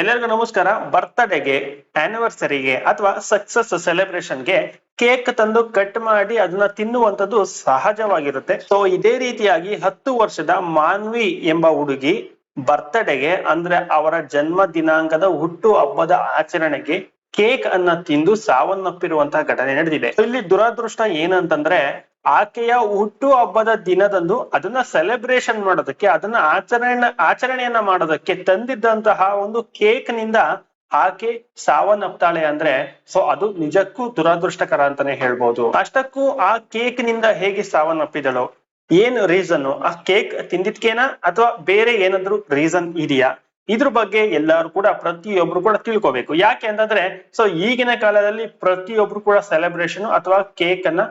ಎಲ್ಲರಿಗೂ ನಮಸ್ಕಾರ. ಬರ್ತ್ಡೇಗೆ ಆನಿವರ್ಸರಿಗೆ ಅಥವಾ ಸಕ್ಸಸ್ ಸೆಲೆಬ್ರೇಷನ್ಗೆ ಕೇಕ್ ತಂದು ಕಟ್ ಮಾಡಿ ಅದನ್ನ ತಿನ್ನುವಂಥದ್ದು ಸಹಜವಾಗಿರುತ್ತೆ. ಸೊ ಇದೇ ರೀತಿಯಾಗಿ ಹತ್ತು ವರ್ಷದ ಮಾನ್ವಿ ಎಂಬ ಹುಡುಗಿ ಬರ್ತ್ಡೇಗೆ, ಅಂದ್ರೆ ಅವರ ಜನ್ಮ ದಿನಾಂಕದ ಹುಟ್ಟು ಹಬ್ಬದ ಆಚರಣೆಗೆ ಕೇಕ್ ಅನ್ನ ತಿಂದು ಸಾವನ್ನಪ್ಪಿರುವಂತಹ ಘಟನೆ ನಡೆದಿದೆ. ಇಲ್ಲಿ ದುರಾದೃಷ್ಟ ಏನಂತಂದ್ರೆ ಆಕೆಯ ಹುಟ್ಟು ಹಬ್ಬದ ದಿನದಂದು ಅದನ್ನ ಸೆಲೆಬ್ರೇಷನ್ ಮಾಡೋದಕ್ಕೆ, ಅದನ್ನ ಆಚರಣೆ, ಆಚರಣೆಯನ್ನ ಮಾಡೋದಕ್ಕೆ ತಂದಿದ್ದಂತಹ ಒಂದು ಕೇಕ್ನಿಂದ ಆಕೆ ಸಾವನ್ನಪ್ತಾಳೆ ಅಂದ್ರೆ ಸೊ ಅದು ನಿಜಕ್ಕೂ ದುರಾದೃಷ್ಟಕರ ಅಂತಾನೆ ಹೇಳ್ಬೋದು. ಅಷ್ಟಕ್ಕೂ ಆ ಕೇಕ್ನಿಂದ ಹೇಗೆ ಸಾವನ್ನಪ್ಪಿದಳು? ಏನ್ ರೀಸನ್ ಆ ಕೇಕ್ ತಿಂದಿದ್ಕೇನಾ? ಅಥವಾ ಬೇರೆ ಏನಾದ್ರು ರೀಸನ್ ಇದೆಯಾ? ಇದ್ರ ಬಗ್ಗೆ ಎಲ್ಲರೂ ಕೂಡ ಪ್ರತಿಯೊಬ್ರು ಕೂಡ ತಿಳ್ಕೊಬೇಕು. ಯಾಕೆ ಅಂತಂದ್ರೆ ಸೊ ಈಗಿನ ಕಾಲದಲ್ಲಿ ಪ್ರತಿಯೊಬ್ರು ಕೂಡ ಸೆಲೆಬ್ರೇಷನ್ ಅಥವಾ ಕೇಕ್ ಅನ್ನ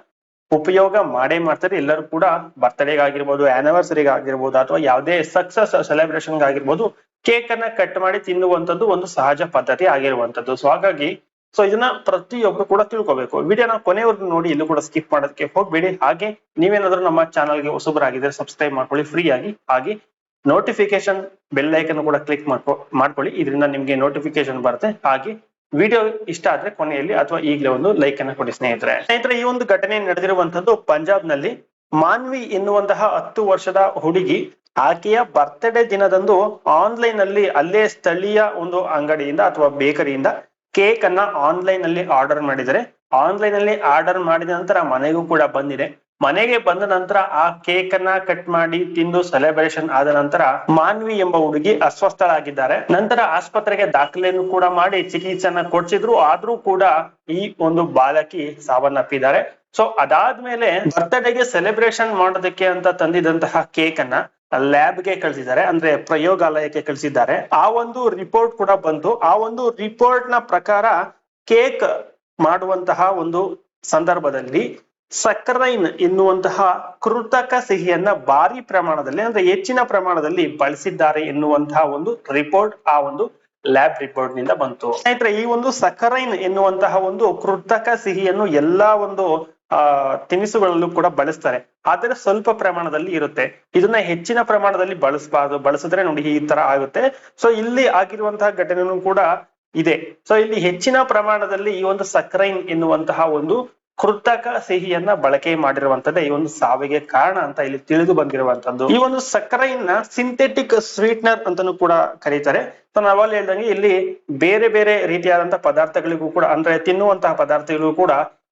ಉಪಯೋಗ ಮಾಡೇ ಮಾಡ್ತಾರೆ. ಎಲ್ಲರೂ ಕೂಡ ಬರ್ತ್ಡೇಗ್ ಆಗಿರ್ಬೋದು ಆನಿವರ್ಸರಿಗೆ ಆಗಿರ್ಬೋದು ಅಥವಾ ಯಾವುದೇ ಸಕ್ಸಸ್ ಸೆಲೆಬ್ರೇಷನ್ ಆಗಿರ್ಬೋದು ಕೇಕ್ ಅನ್ನ ಕಟ್ ಮಾಡಿ ತಿನ್ನುವಂಥದ್ದು ಒಂದು ಸಹಜ ಪದ್ಧತಿ ಆಗಿರುವಂತದ್ದು ಸೊ ಹಾಗಾಗಿ ಸೊ ಇದನ್ನ ಪ್ರತಿಯೊಬ್ರು ಕೂಡ ತಿಳ್ಕೊಬೇಕು. ವಿಡಿಯೋನ ಕೊನೆವರೆಗೂ ನೋಡಿ ಇಲ್ಲೂ ಕೂಡ ಸ್ಕಿಪ್ ಮಾಡೋದಕ್ಕೆ ಹೋಗ್ಬೇಡಿ. ಹಾಗೆ, ನೀವೇನಾದ್ರೂ ನಮ್ಮ ಚಾನಲ್ಗೆ ಹೊಸಬರಾಗಿದ್ರೆ ಸಬ್ಸ್ಕ್ರೈಬ್ ಮಾಡ್ಕೊಳ್ಳಿ ಫ್ರೀ ಆಗಿ ಹಾಗೆ ನೋಟಿಫಿಕೇಶನ್ ಬೆಲ್ ಐಕನ್ ಕೂಡ ಕ್ಲಿಕ್ ಮಾಡ್ಕೊ, ಮಾಡ್ಕೊಳ್ಳಿ. ಇದರಿಂದ ನಿಮ್ಗೆ ನೋಟಿಫಿಕೇಶನ್ ಬರುತ್ತೆ. ಹಾಗೆ ವಿಡಿಯೋ ಇಷ್ಟ ಆದ್ರೆ ಕೊನೆಯಲ್ಲಿ ಅಥವಾ ಈಗಲೇ ಒಂದು ಲೈಕ್ ಅನ್ನ ಕೊಡಿ ಸ್ನೇಹಿತರೆ. ಸ್ನೇಹಿತರೆ, ಈ ಒಂದು ಘಟನೆ ನಡೆದಿರುವಂತದ್ದು ಪಂಜಾಬ್ನಲ್ಲಿ ಮಾನ್ವಿ ಎನ್ನುವಂತಹ ಹತ್ತು ವರ್ಷದ ಹುಡುಗಿ ಆಕೆಯ ಬರ್ತ್ಡೇ ದಿನದಂದು ಆನ್ಲೈನ್ ಅಲ್ಲಿ ಅಲ್ಲೇ ಸ್ಥಳೀಯ ಒಂದು ಅಂಗಡಿಯಿಂದ ಅಥವಾ ಬೇಕರಿಯಿಂದ ಕೇಕ್ ಅನ್ನ ಆನ್ಲೈನ್ ಅಲ್ಲಿ ಆರ್ಡರ್ ಮಾಡಿದರೆ. ಆನ್ಲೈನ್ ಅಲ್ಲಿ ಆರ್ಡರ್ ಮಾಡಿದ ನಂತರ ಮನೆಗೂ ಕೂಡ ಬಂದಿದೆ. ಮನೆಗೆ ಬಂದ ನಂತರ ಆ ಕೇಕ್ ಅನ್ನ ಕಟ್ ಮಾಡಿ ತಿಂದು ಸೆಲೆಬ್ರೇಷನ್ ಆದ ನಂತರ ಮಾನ್ವಿ ಎಂಬ ಹುಡುಗಿ ಅಸ್ವಸ್ಥಳಾಗಿದ್ದಾರೆ. ನಂತರ ಆಸ್ಪತ್ರೆಗೆ ದಾಖಲೆಯನ್ನು ಕೂಡ ಮಾಡಿ ಚಿಕಿತ್ಸೆಯನ್ನ ಕೊಡ್ಸಿದ್ರು. ಆದ್ರೂ ಕೂಡ ಈ ಒಂದು ಬಾಲಕಿ ಸಾವನ್ನಪ್ಪಿದ್ದಾರೆ. ಸೊ ಅದಾದ್ಮೇಲೆ ಬರ್ತ್ಡೇಗೆ ಸೆಲೆಬ್ರೇಷನ್ ಮಾಡೋದಕ್ಕೆ ಅಂತ ತಂದಿದಂತಹ ಕೇಕ್ ಅನ್ನ ಲ್ಯಾಬ್ಗೆ ಕಳಿಸಿದ್ದಾರೆ. ಅಂದ್ರೆ ಪ್ರಯೋಗಾಲಯಕ್ಕೆ ಕಳಿಸಿದ್ದಾರೆ. ಆ ಒಂದು ರಿಪೋರ್ಟ್ ಕೂಡ ಬಂತು. ಆ ಒಂದು ರಿಪೋರ್ಟ್ನ ಪ್ರಕಾರ ಕೇಕ್ ಮಾಡುವಂತಹ ಒಂದು ಸಂದರ್ಭದಲ್ಲಿ ಸಕ್ಕರೈನ್ ಎನ್ನುವಂತಹ ಕೃತಕ ಸಿಹಿಯನ್ನ ಭಾರಿ ಪ್ರಮಾಣದಲ್ಲಿ, ಅಂದ್ರೆ ಹೆಚ್ಚಿನ ಪ್ರಮಾಣದಲ್ಲಿ ಬಳಸಿದ್ದಾರೆ ಎನ್ನುವಂತಹ ಒಂದು ರಿಪೋರ್ಟ್ ಆ ಒಂದು ಲ್ಯಾಬ್ ರಿಪೋರ್ಟ್ನಿಂದ ಬಂತು. ಸ್ನೇಹಿತರೆ, ಈ ಒಂದು ಸಕ್ಕರೈನ್ ಎನ್ನುವಂತಹ ಒಂದು ಕೃತಕ ಸಿಹಿಯನ್ನು ಎಲ್ಲಾ ಒಂದು, ಆ, ತಿನಿಸುಗಳಲ್ಲೂ ಕೂಡ ಬಳಸ್ತಾರೆ. ಆದರೆ ಸ್ವಲ್ಪ ಪ್ರಮಾಣದಲ್ಲಿ ಇರುತ್ತೆ. ಇದನ್ನ ಹೆಚ್ಚಿನ ಪ್ರಮಾಣದಲ್ಲಿ ಬಳಸಬಾರ್ದು, ಬಳಸಿದ್ರೆ ನೋಡಿ ಈ ತರ ಆಗುತ್ತೆ. ಸೊ ಇಲ್ಲಿ ಆಗಿರುವಂತಹ ಘಟನೆನೂ ಕೂಡ ಇದೆ. ಸೊ ಇಲ್ಲಿ ಹೆಚ್ಚಿನ ಪ್ರಮಾಣದಲ್ಲಿ ಈ ಒಂದು ಸಕ್ರೈನ್ ಎನ್ನುವಂತಹ ಒಂದು ಕೃತಕ ಸಿಹಿಯನ್ನ ಬಳಕೆ ಮಾಡಿರುವಂತದ್ದೇ ಈ ಒಂದು ಸಾವಿಗೆ ಕಾರಣ ಅಂತ ಇಲ್ಲಿ ತಿಳಿದು ಬಂದಿರುವಂತದ್ದು. ಈ ಒಂದು ಸಕ್ಕರೈನ್ನ ಸಿಂಥೆಟಿಕ್ ಸ್ವೀಟ್ನರ್ ಅಂತಾನೂ ಕೂಡ ಕರೀತಾರೆ. ನಾವಲ್ಲಿ ಹೇಳ್ದಂಗೆ ಇಲ್ಲಿ ಬೇರೆ ಬೇರೆ ರೀತಿಯಾದಂತಹ ಪದಾರ್ಥಗಳಿಗೂ ಕೂಡ, ಅಂದ್ರೆ ತಿನ್ನುವಂತಹ ಪದಾರ್ಥಗಳಿಗೂ ಕೂಡ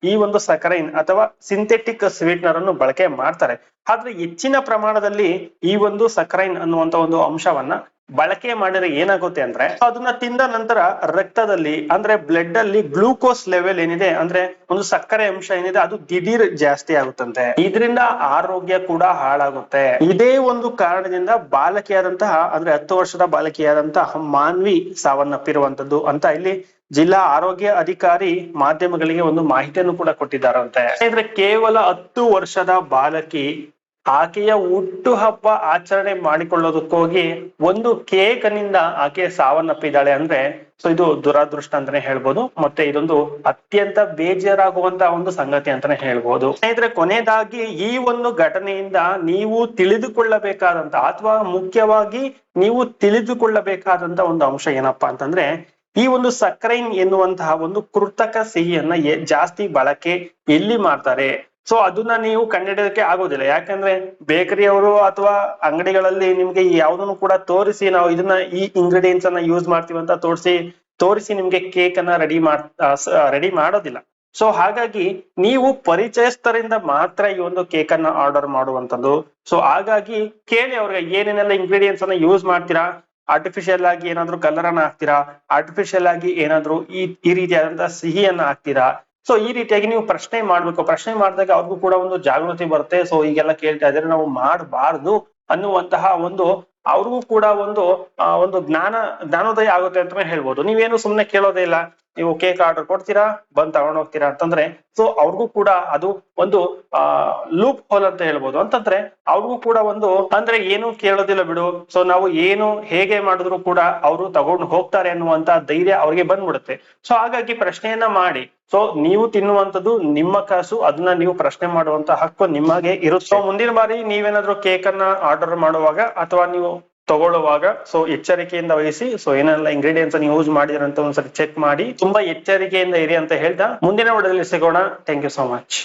ಈ ಒಂದು ಸಕರೈನ್ ಅಥವಾ ಸಿಂಥೆಟಿಕ್ ಸ್ವೀಟ್ನರ್ ಅನ್ನು ಬಳಕೆ ಮಾಡ್ತಾರೆ. ಆದ್ರೆ ಹೆಚ್ಚಿನ ಪ್ರಮಾಣದಲ್ಲಿ ಈ ಒಂದು ಸಕರೈನ್ ಅನ್ನುವಂತ ಒಂದು ಅಂಶವನ್ನ ಬಳಕೆ ಮಾಡಿದ್ರೆ ಏನಾಗುತ್ತೆ ಅಂದ್ರೆ ಅದನ್ನ ತಿಂದ ನಂತರ ರಕ್ತದಲ್ಲಿ ಅಂದ್ರೆ ಬ್ಲಡ್ ಅಲ್ಲಿ ಗ್ಲೂಕೋಸ್ ಲೆವೆಲ್ ಏನಿದೆ ಅಂದ್ರೆ ಒಂದು ಸಕ್ಕರೆ ಅಂಶ ಏನಿದೆ ಅದು ದಿಢೀರ್ ಜಾಸ್ತಿ ಆಗುತ್ತಂತೆ. ಇದರಿಂದ ಆರೋಗ್ಯ ಕೂಡ ಹಾಳಾಗುತ್ತೆ. ಇದೇ ಒಂದು ಕಾರಣದಿಂದ ಬಾಲಕಿಯಾದಂತಹ ಅಂದ್ರೆ ಹತ್ತು ವರ್ಷದ ಬಾಲಕಿಯಾದಂತಹ ಮಾನ್ವಿ ಸಾವನ್ನಪ್ಪಿರುವಂತದ್ದು ಅಂತ ಇಲ್ಲಿ ಜಿಲ್ಲಾ ಆರೋಗ್ಯ ಅಧಿಕಾರಿ ಮಾಧ್ಯಮಗಳಿಗೆ ಒಂದು ಮಾಹಿತಿಯನ್ನು ಕೂಡ ಕೊಟ್ಟಿದ್ದಾರಂತೆ. ಇದ್ರೆ ಕೇವಲ ಹತ್ತು ವರ್ಷದ ಬಾಲಕಿ ಆಕೆಯ ಹುಟ್ಟುಹಬ್ಬ ಆಚರಣೆ ಮಾಡಿಕೊಳ್ಳೋದಕ್ಕೋಗಿ ಒಂದು ಕೇಕ್ನಿಂದ ಆಕೆ ಸಾವನ್ನಪ್ಪಿದ್ದಾಳೆ ಅಂದ್ರೆ, ಸೊ ಇದು ದುರಾದೃಷ್ಟ ಅಂತಾನೆ ಹೇಳ್ಬೋದು. ಮತ್ತೆ ಇದೊಂದು ಅತ್ಯಂತ ಬೇಜಾರಾಗುವಂತ ಒಂದು ಸಂಗತಿ ಅಂತಾನೆ ಹೇಳ್ಬೋದು. ಸ್ನೇಹಿತರೆ, ಕೊನೆಯದಾಗಿ ಈ ಒಂದು ಘಟನೆಯಿಂದ ನೀವು ತಿಳಿದುಕೊಳ್ಳಬೇಕಾದಂತ ಅಥವಾ ಮುಖ್ಯವಾಗಿ ನೀವು ತಿಳಿದುಕೊಳ್ಳಬೇಕಾದಂತ ಒಂದು ಅಂಶ ಏನಪ್ಪಾ ಅಂತಂದ್ರೆ, ಈ ಒಂದು ಸಕ್ರೈನ್ ಎನ್ನುವಂತಹ ಒಂದು ಕೃತಕ ಸಿಹಿಯನ್ನ ಜಾಸ್ತಿ ಬಳಕೆ ಎಲ್ಲಿ ಮಾಡ್ತಾರೆ? ಸೊ ಅದನ್ನ ನೀವು ಕಂಡಿಡಿಯೋದಕ್ಕೆ ಆಗೋದಿಲ್ಲ. ಯಾಕಂದ್ರೆ ಬೇಕರಿಯವರು ಅಥವಾ ಅಂಗಡಿಗಳಲ್ಲಿ ನಿಮ್ಗೆ ಯಾವ್ದನ್ನು ಕೂಡ ತೋರಿಸಿ ನಾವು ಇದನ್ನ ಈ ಇಂಗ್ರೀಡಿಯೆಂಟ್ಸ್ ಅನ್ನ ಯೂಸ್ ಮಾಡ್ತೀವಿ ಅಂತ ತೋರಿಸಿ ತೋರಿಸಿ ನಿಮ್ಗೆ ಕೇಕ್ ಅನ್ನ ರೆಡಿ ಮಾಡ್ ರೆಡಿ ಮಾಡೋದಿಲ್ಲ. ಸೊ ಹಾಗಾಗಿ ನೀವು ಪರಿಚಯಸ್ಥರಿಂದ ಮಾತ್ರ ಈ ಒಂದು ಕೇಕ್ ಅನ್ನ ಆರ್ಡರ್ ಮಾಡುವಂತದ್ದು ಸೊ ಹಾಗಾಗಿ ಕೇಳಿ ಅವ್ರಿಗೆ ಏನೇನೆಲ್ಲ ಇಂಗ್ರೀಡಿಯೆಂಟ್ಸ್ ಅನ್ನ ಯೂಸ್ ಮಾಡ್ತೀರಾ ಆರ್ಟಿಫಿಷಿಯಲ್ ಆಗಿ ಏನಾದ್ರು ಕಲರ್ ಅನ್ನ ಹಾಕ್ತೀರಾ ಆರ್ಟಿಫಿಷಿಯಲ್ ಆಗಿ ಏನಾದ್ರು ಈ ಈ ರೀತಿಯಾದಂತಹ ಸಿಹಿಯನ್ನ ಹಾಕ್ತೀರಾ ಸೊ ಈ ರೀತಿಯಾಗಿ ನೀವು ಪ್ರಶ್ನೆ ಮಾಡ್ಬೇಕು. ಪ್ರಶ್ನೆ ಮಾಡಿದಾಗ ಅವ್ರಿಗೂ ಕೂಡ ಒಂದು ಜಾಗೃತಿ ಬರುತ್ತೆ. ಸೊ ಈಗೆಲ್ಲ ಕೇಳ್ತಾ ಇದ್ರೆ ನಾವು ಮಾಡಬಾರ್ದು ಅನ್ನುವಂತಹ ಒಂದು ಅವ್ರಿಗೂ ಕೂಡ ಒಂದು ಒಂದು ಜ್ಞಾನ, ಜ್ಞಾನೋದಯ ಆಗುತ್ತೆ ಅಂತಾನೆ ಹೇಳ್ಬೋದು. ನೀವೇನು ಸುಮ್ನೆ ಕೇಳೋದೇ ಇಲ್ಲ. ನೀವು ಕೇಕ್ ಆರ್ಡರ್ ಕೊಡ್ತೀರಾ? ಬಂದ್ ತಗೊಂಡ್ ಹೋಗ್ತೀರಾ ಅಂತಂದ್ರೆ ಸೊ ಅವ್ರಿಗೂ ಕೂಡ ಅದು ಒಂದು ಲೂಪ್ ಹೋಲ್ ಅಂತ ಹೇಳ್ಬೋದು. ಅಂತಂದ್ರೆ, ಅವ್ರಿಗೂ ಕೂಡ ಒಂದು, ಅಂದ್ರೆ ಏನು ಕೇಳೋದಿಲ್ಲ ಬಿಡು. ಸೊ ನಾವು ಏನು ಹೇಗೆ ಮಾಡಿದ್ರು ಕೂಡ ಅವರು ತಗೊಂಡು ಹೋಗ್ತಾರೆ ಅನ್ನುವಂತ ಧೈರ್ಯ ಅವ್ರಿಗೆ ಬಂದ್ಬಿಡುತ್ತೆ. ಸೊ ಹಾಗಾಗಿ ಪ್ರಶ್ನೆಯನ್ನ ಮಾಡಿ. ಸೊ ನೀವು ತಿನ್ನುವಂತದ್ದು ನಿಮ್ಮ ಕಾಸು, ಅದನ್ನ ನೀವು ಪ್ರಶ್ನೆ ಮಾಡುವಂತ ಹಕ್ಕು ನಿಮಗೆ ಇರುತ್ತೆ? ಸೊ ಮುಂದಿನ ಬಾರಿ ನೀವೇನಾದ್ರೂ ಕೇಕ್ ಅನ್ನ ಆರ್ಡರ್ ಮಾಡುವಾಗ ಅಥವಾ ನೀವು ತಗೊಳ್ಳುವಾಗ ಸೊ ಎಚ್ಚರಿಕೆಯಿಂದ ವಹಿಸಿ ಸೊ ಏನೆಲ್ಲ ಇಂಗ್ರೀಡಿಯೆಂಟ್ಸ್ ಅನ್ನು ಯೂಸ್ ಮಾಡಿದ್ರಂತ ಒಂದ್ಸರಿ ಚೆಕ್ ಮಾಡಿ, ತುಂಬಾ ಎಚ್ಚರಿಕೆಯಿಂದ ಇರಿ ಅಂತ ಹೇಳ್ತಾ ಮುಂದಿನ ವಿಡಿಯೋದಲ್ಲಿ ಸಿಗೋಣ. Thank you so much